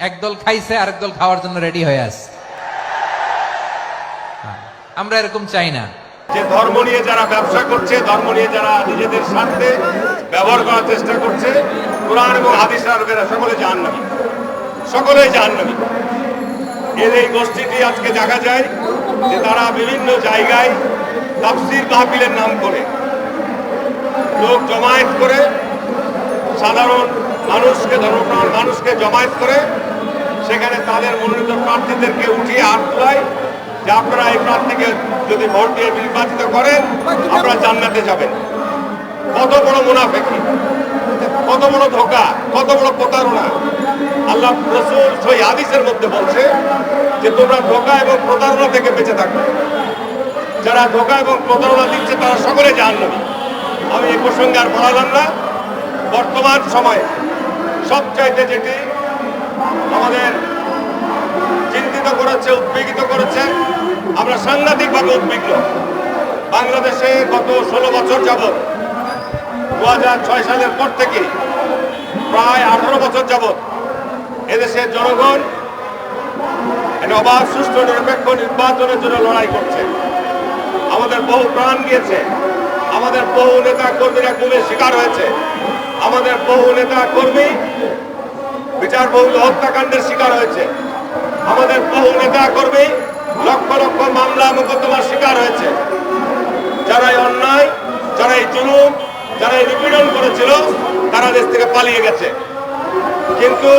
একদল খাইছে আরেক দল খাওয়ার জন্য রেডি হয়ে আছে। হ্যাঁ, আমরা এরকম চাই না। যে ধর্ম নিয়ে যারা ব্যবসা করছে ধর্ম নিয়ে যারা নিজেদের স্বার্থে ব্যবহার করার চেষ্টা করছে কোরআন এবং হাদিস আরবেরা সকলে জাহান্নামী। সকলেই জাহান্নামী। এর এই গোষ্ঠীটি আজকে দেখা যায় যে তারা বিভিন্ন জায়গায় তাফসির মাহফিলের নাম করে। লোক জমায়েত করে সাধারণ মানুষকে ধর্মপ্রাণ মানুষকে জমায়েত করে সেখানে তাদের মনোনীত প্রার্থীদেরকে উঠিয়ে হাত তোলায় যে আপনারা এই প্রার্থীকে যদি ভোট দিয়ে নির্বাচিত করেন, আপনারা জান্নাতে যাবেন। কত বড় মুনাফেকি, কত বড় ধোকা, কত বড় প্রতারণা। আল্লাহ রসুল সই হাদিসের মধ্যে বলছে যে, তোমরা ধোকা এবং প্রতারণা থেকে বেঁচে থাকবে যারা ধোকা এবং প্রতারণা দিচ্ছে, তারা সকলে জাহান্নামী। আমি এই প্রসঙ্গে আর বলালাম না। বর্তমান সময়ে সবচাইতে যেটি আমাদের চিন্তিত করেছে, উদ্বেগিত করেছে। আমরা সাংঘাতিকভাবে উদ্বিগ্ন। বাংলাদেশে গত ষোলো বছর যাবৎ দু সালের পর থেকে প্রায় আঠারো বছর যাবৎ এদেশের জনগণ অবাধ, সুষ্ঠু, নিরপেক্ষ নির্বাচনের জন্য লড়াই করছে। আমাদের বহু প্রাণ গিয়েছে। আমাদের বহু নেতা কর্মীরা গুমের শিকার হয়েছে। আমাদের বহু নেতা কর্মী বিচার বহু হত্যাকাণ্ডের শিকার হয়েছে। আমাদের বহু নেতা কর্মী লক্ষ লক্ষ মামলা মোকদ্দমার শিকার হয়েছে। যারা অন্যায় যারা এই জুলুম যারা এই নিপীড়ন করেছিল, তারা দেশ থেকে পালিয়ে গেছে। কিন্তু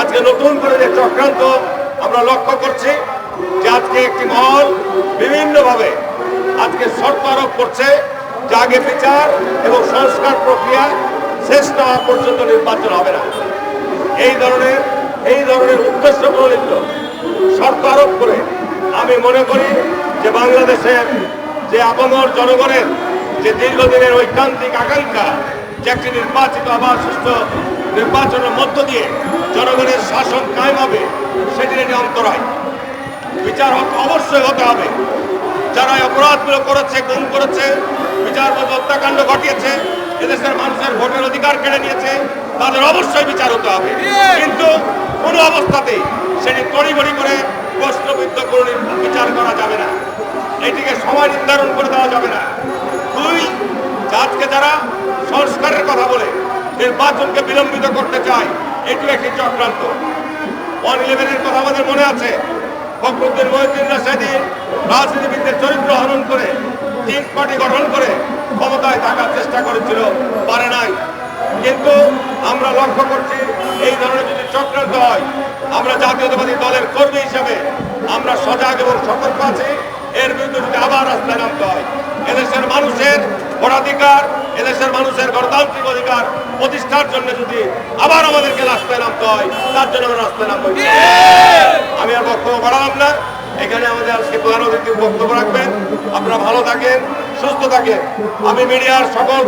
আজকে নতুন করে যে চক্রান্ত আমরা লক্ষ্য করছি, যে আজকে একটি মহল বিভিন্নভাবে আজকে শর্ত আরোপ করছে, যে আগে বিচার এবং সংস্কার প্রক্রিয়া শেষ না পর্যন্ত নির্বাচন হবে না। এই ধরনের এই ধরনের উদ্দেশ্য প্রণীত। শর্ত আরোপ করে আমি মনে করি যে বাংলাদেশের যে আপামর জনগণের যে দীর্ঘদিনের ঐকান্তিক আকাঙ্ক্ষা যে একটি নির্বাচিত, আবার সুস্থ নির্বাচনের মধ্য দিয়ে জনগণের শাসন কায়েম হবে, সেটির এটি অন্তরায় বিচার অবশ্যই হতে হবে। যারা অপরাধগুলো করেছে, গুম করেছে, বিচার হত্যাকাণ্ড ঘটিয়েছে, এদেশের মানুষের ভোটের অধিকার কেড়ে নিয়েছে তাদের অবশ্যই বিচার হতে হবে। কিন্তু কোনো অবস্থাতেই সেটি তড়িঘড়ি করে প্রশ্নবিদ্ধ করে বিচার করা যাবে না। এটিকে সময় নির্ধারণ করে দেওয়া যাবে না। দুই, আজকে যারা সংস্কারের কথা বলে, নির্বাচনকে বিলম্বিত করতে চায় এটি একটি চক্রান্ত। ওয়ান ইলেভেনের কথা আমাদের মনে আছে। ফখরুদ্দিন মহিউদ্দিনরা সেদিন রাজনীতিবিদদের চরিত্র হরণ করে, তিন পার্টি গঠন করে ক্ষমতায় থাকার চেষ্টা করেছিল, পারে নাই। কিন্তু আমরা লক্ষ্য করছি এই ধরনের যদি চক্রান্ত হয় আমরা জাতীয়তাবাদী দলের কর্মী হিসেবে আমরা সজাগ এবং সতর্ক আছি, এর বিরুদ্ধে যদি আবার রাস্তায় নামতে হয়, এদেশের মানুষের ভোটাধিকার, এদেশের মানুষের গণতান্ত্রিক অধিকার প্রতিষ্ঠার জন্য যদি আবার আমাদেরকে রাস্তায় নামতে হয়, তার জন্য আমরা রাস্তায় নামবো আমি আর বক্তব্য বাড়ালাম না। এখানে আমাদের আজকে প্রধান অতিথি বক্তব্য রাখবেন। আপনারা ভালো থাকেন, সুস্থ থাকেন। আমি মিডিয়ার সকল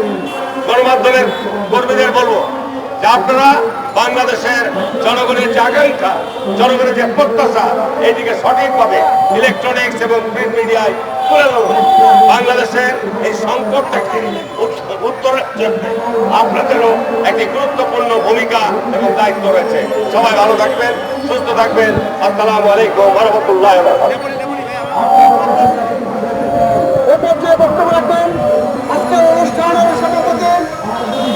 গণমাধ্যমের কর্মীদের আপনারা বাংলাদেশের জনগণের যে জনগণের যে প্রত্যাশা, এটিকে সঠিকভাবে ইলেকট্রনিক্স এবং প্রিন্ট মিডিয়ায় তুলে বাংলাদেশের এই সংকটটাকে উত- উত্তরের জন্য আপনাদেরও একটি গুরুত্বপূর্ণ ভূমিকা এবং দায়িত্ব রয়েছে। সবাই ভালো থাকবেন, সুস্থ থাকবেন। আসসালামু আলাইকুম রহমতুল্লাহ